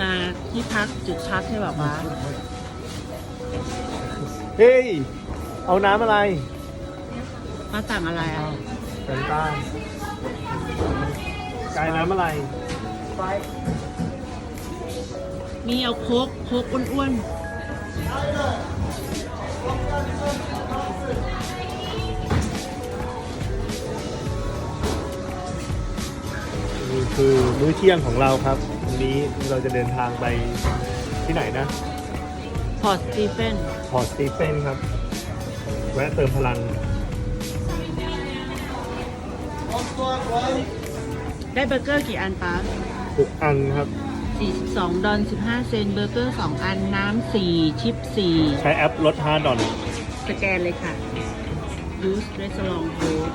มาที่พักจุดพักให้แบบว่าเฮ้ย เอาน้ำอะไรมาสั่งอะไรอะแฟนต้านกายน้ำอะไร มีเอาโค้กโค้กอ้วนนี่คือมื้อเที่ยงของเราครับวั นนี้เราจะเดินทางไปที่ไหนนะๆพอร์ตสตีเฟนพอร์ตสตีเฟนครับ แวะเติมพลัง ได้เบอร์เกอร์กี่อันปะทุกอันครับ 42 ดอล15 เซนต์เบอร์เกอร์ 2 อัน น้ำ 4 ชิป ใช้แอปลด5ดอล4สแกนเลยค่ะ Use Restaurant Code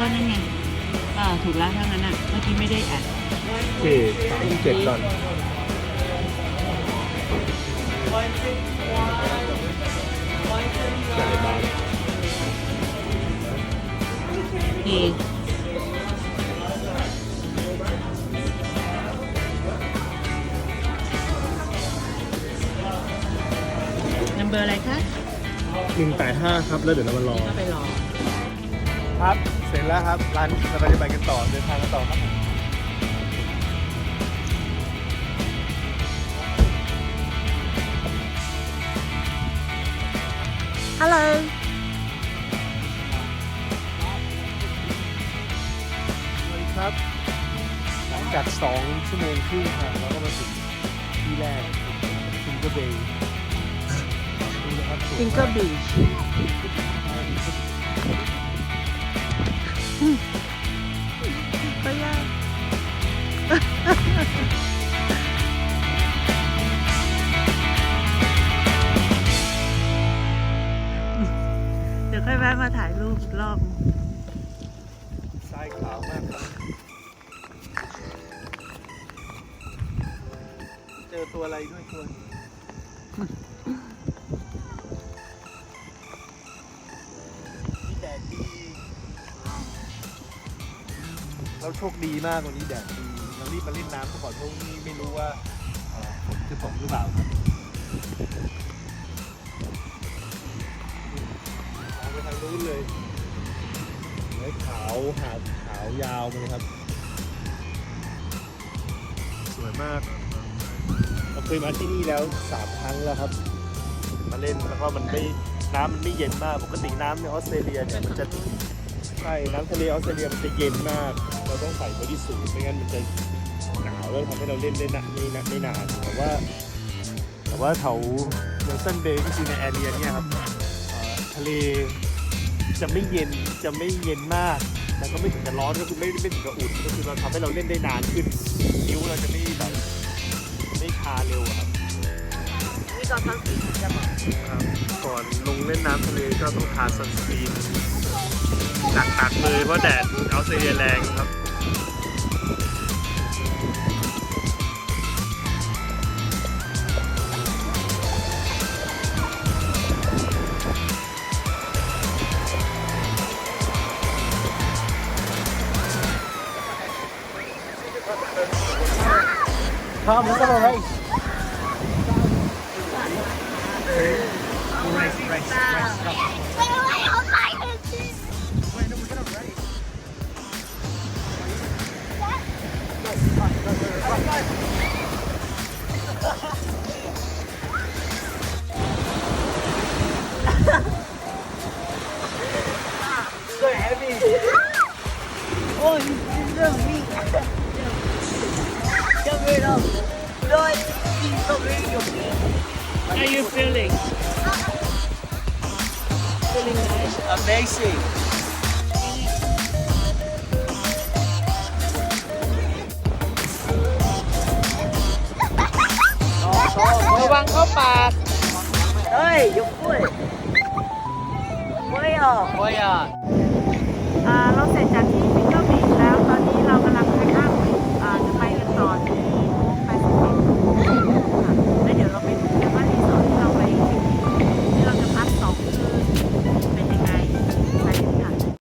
เออได้แล้วนั่นไงอ่าถูกแล้วทั้งนั้นอะเมื่อกี้ไม่ได้อัดโอเค37ดอลจ่ายบ้านโอเคนัมเบอร์อะไรคะ185ครับ แล้วเดี๋ยวเรามารอ ก็ไปรอ ครับ เสร็จแล้วครับ ร้านเราจะไปกันต่อเดินทางกันต่อครับฮัลโหลสวัสดีครับ หลังจาก2ชั่วโมงครึ่งครับเราก็มาถึงที่แรกซิงเกิลเบย์ดูนะครับสวยซิงเกิลบีชะมาถ่ายรูปอีกรอบทรายขาวมากครับเจอตัวอะไรด้วยตัวนี้นี่แดดดีเราโชคดีมากวันนี้แดดดีเรารีบมาเล่นน้ำก่อนเพราะวันนี้ไม่รู้ว่าเอ่อฝนจะตกหรือเปล่าครับ นู้นเลยไอ้ขาวหาดขาวยาวมาเลยครับ สวยมากเราเคยมาที่นี่แล้วสามครั้งแล้วครับ มาเล่นแล้วก็มันไม่น้ำมันไม่เย็นมากปกติน้ำในออสเตรเลียเนี่ยมันจะใช่น้ำทะเลออสเตรเลียมันจะเย็นมาก เราต้องใส่บอดี้สูทไม่งั้นมันจะหนาวแล้วทำให้เราเล่นได้นานไม่นานไม่นานแต่ว่า แต่ว่าแถวเวอร์ซันเบย์ก็คือในแอเรียเนี่ยครับเอ่อทะเล จะไม่เย็นจะไม่เย็นมากแต่ก็ไม่ถึงกับร้อนก็คือไม่ไม่ถึงกับอุ่นก็คือเราทำให้เราเล่นได้นานขึ้นนิ้วเราจะไม่แบบไม่ชาเร็วอะครับนี่ก็ทั้งสีจะบอกครับก่อนลงเล่นน้ำทะเลก็ต้องทาซันสกรีนหนักๆเลยเพราะแดดออสเตรเลียแรงครับ Tom, that's all right. How are you feeling? Feeling nice? Amazing. ระวังเข้าปากเฮ้ยยกกล้วยกล้วยอะ Ôi à.